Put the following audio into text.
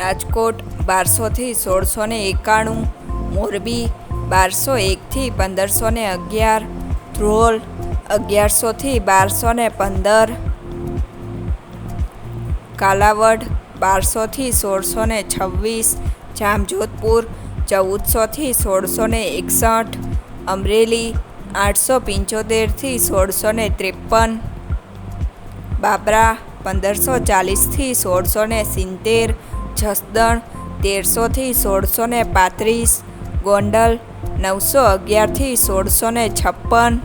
રાજકોટ બારસોથી સોળસો ને એકાણું, મોરબી બારસો એકથી પંદરસો ને અગિયાર, ધ્રોલ અગિયારસોથી બારસો ને પંદર, કાલાવડ બારસોથી સોળસો ને છવ્વીસ, જામજોધપુર ચૌદસોથી સોળસો ને એકસઠ, અમરેલી આઠસો પંચોતેરથી સોળસો ને ત્રેપન, બાબરા પંદરસો ચાલીસથી સોળસો ને સિત્તેર જસદણ તેરસોથી સોળસો ને પાંત્રીસ ગોંડલ નવસો અગિયારથી સોળસો ને છપ્પન.